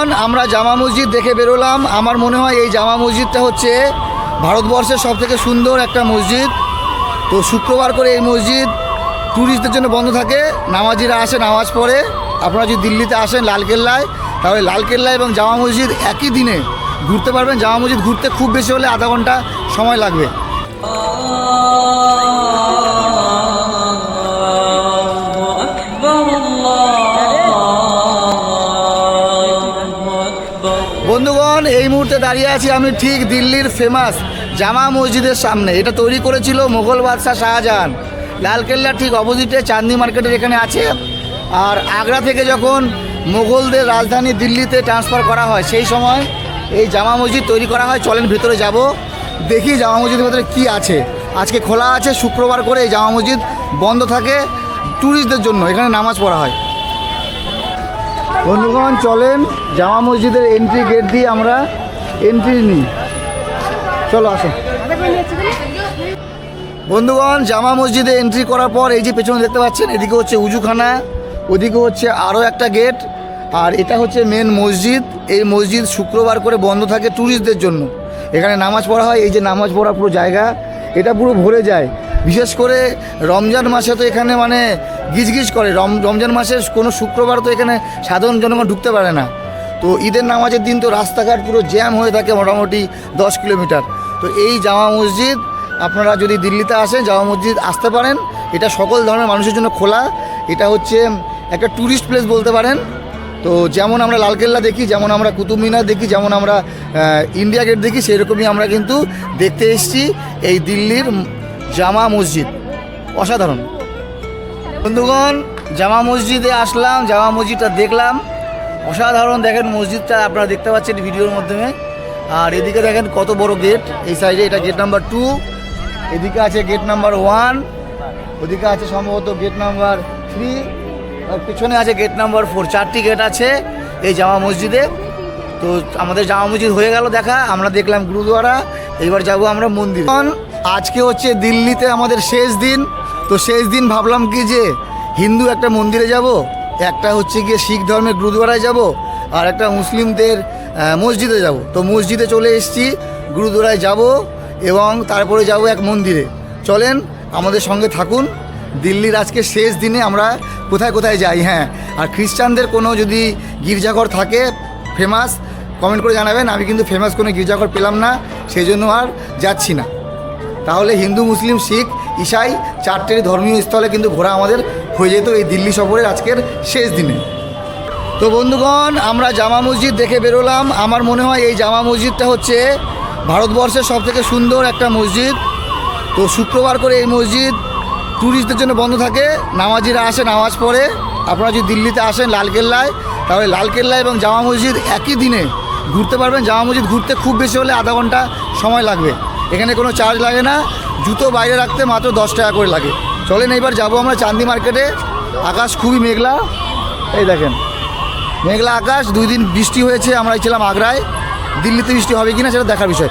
বন্ধুগণ আমরা জামা মসজিদ দেখে বেরোলাম। আমার মনে হয় এই জামা মসজিদটা হচ্ছে ভারতবর্ষের সবথেকে সুন্দর একটা মসজিদ। তো শুক্রবার করে এই মসজিদ ট্যুরিস্টদের জন্য বন্ধ থাকে। নামাজিরা আসে, নামাজ পড়ে। আপনারা যদি দিল্লিতে আসেন লালকেল্লায়, তাহলে লালকেল্লা এবং জামা মসজিদ একই দিনে ঘুরতে পারবেন। জামা মসজিদ ঘুরতে খুব বেশি হলে আধা ঘণ্টা সময় লাগবে। বন্ধুগণ, এই মুহূর্তে দাঁড়িয়ে আছি আমি ঠিক দিল্লির ফেমাস জামা মসজিদের সামনে। এটা তৈরি করেছিল মোগল বাদশাহ শাহজাহান। লালকেল্লার ঠিক অপোজিটে চাঁদনি মার্কেটের এখানে আছে। আর আগ্রা থেকে যখন মোগলদের রাজধানী দিল্লিতে ট্রান্সফার করা হয়, সেই সময় এই জামা মসজিদ তৈরি করা হয়। চলেন ভেতরে যাব, দেখি জামা মসজিদের ভেতরে কী আছে। আজকে খোলা আছে, শুক্রবার করে এই জামা মসজিদ বন্ধ থাকে ট্যুরিস্টদের জন্য, এখানে নামাজ পড়া হয়। বন্ধুগণ, চলেন জামা মসজিদের এন্ট্রি গেট দিয়ে আমরা এন্ট্রি নিই। চলো, আসো। বন্ধুগণ, জামা মসজিদে এন্ট্রি করার পর এই যে পেছনে দেখতে পাচ্ছেন, এদিকে হচ্ছে উজুখানা, ওদিকে হচ্ছে আরও একটা গেট আর এটা হচ্ছে মেন মসজিদ। এই মসজিদ শুক্রবার করে বন্ধ থাকে ট্যুরিস্টদের জন্য। এখানে নামাজ পড়া হয়, এই যে নামাজ পড়া পুরো জায়গা, এটা পুরো ভরে যায়। বিশেষ করে রমজান মাসে তো এখানে মানে গিজগিজ করে। রম রমজান মাসে কোনো শুক্রবার তো এখানে সাধারণ জনগণ ঢুকতে পারে না। তো ঈদের নামাজের দিন তো রাস্তাঘাট পুরো জ্যাম হয়ে থাকে মোটামুটি দশ কিলোমিটার। তো এই জামা মসজিদ আপনারা যদি দিল্লিতে আসেন, জামা মসজিদ আসতে পারেন। এটা সকল ধরনের মানুষের জন্য খোলা। এটা হচ্ছে একটা ট্যুরিস্ট প্লেস বলতে পারেন। তো যেমন আমরা লালকেল্লা দেখি, যেমন আমরা কুতুব মিনার দেখি, যেমন আমরা ইন্ডিয়া গেট দেখি সেরকমই আমরা কিন্তু দেখতে এসেছি। এই দিল্লির জামা মসজিদ। অসাধারণ। বন্ধুগণ, জামা মসজিদে আসলাম, জামা মসজিদটা দেখলাম। অসাধারণ দেখেন মসজিদটা, আপনারা দেখতে পাচ্ছেন ভিডিওর মাধ্যমে। আর এদিকে দেখেন কত বড় গেট এই সাইডে এটা গেট নাম্বার টু এদিকে আছে গেট নাম্বার ওয়ান ওদিকে আছে সম্ভবত গেট নাম্বার থ্রি আর পিছনে আছে গেট নাম্বার ফোর চারটি গেট আছে এই জামা মসজিদে। তো আমাদের জামা মসজিদ হয়ে গেল দেখা, আমরা দেখলাম গুরুদুয়ারা এইবার যাব আমরা মন্দির। আজকে হচ্ছে দিল্লিতে আমাদের শেষ দিন। তো শেষ দিন ভাবলাম কি যে হিন্দু একটা মন্দিরে যাব, একটা হচ্ছে গিয়ে শিখ ধর্মের গুরুদুয়ারায় যাব, আর একটা মুসলিমদের মসজিদে যাব। তো মসজিদে চলে এসেছি, গুরুদুয়ারায় যাব এবং তারপরে যাব এক মন্দিরে। চলেন, আমাদের সঙ্গে থাকুন। দিল্লির আজকে শেষ দিনে আমরা কোথায় কোথায় যাই হ্যাঁ। আর খ্রিস্টানদের কোনো যদি গির্জাঘর থাকে ফেমাস কমেন্ট করে জানাবেন। আমি কিন্তু ফেমাস কোনো গির্জাঘর পেলাম না সেই জন্য আর যাচ্ছি না। তাহলে হিন্দু, মুসলিম, শিখ, ইসাই চারটের ধর্মীয় স্থলে কিন্তু ঘোরা আমাদের হয়ে যেত এই দিল্লি সফরের আজকের শেষ দিনে। তো বন্ধুগণ, আমরা জামা মসজিদ দেখে বেরোলাম। আমার মনে হয় এই জামা মসজিদটা হচ্ছে ভারতবর্ষের সবথেকে সুন্দর একটা মসজিদ। তো শুক্রবার করে এই মসজিদ ট্যুরিস্টদের জন্য বন্ধ থাকে। নামাজিরা আসে, নামাজ পড়ে। আপনারা যদি দিল্লিতে আসেন লালকেল্লায়, তাহলে লালকেল্লা এবং জামা মসজিদ একই দিনে ঘুরতে পারবেন। জামা মসজিদ ঘুরতে খুব বেশি হলে আধা ঘণ্টা সময় লাগবে। এখানে কোনো চার্জ লাগে না। জুতো বাইরে রাখতে মাত্র দশ টাকা করে লাগে। চলেন এইবার যাব আমরা চান্দি মার্কেটে আকাশ খুবই মেঘলা। এই দেখেন। মেঘলা আকাশ, দুই দিন বৃষ্টি হয়েছে, আমরা ছিলাম আগ্রায়। দিল্লিতে বৃষ্টি হবে কি না সেটা দেখার বিষয়।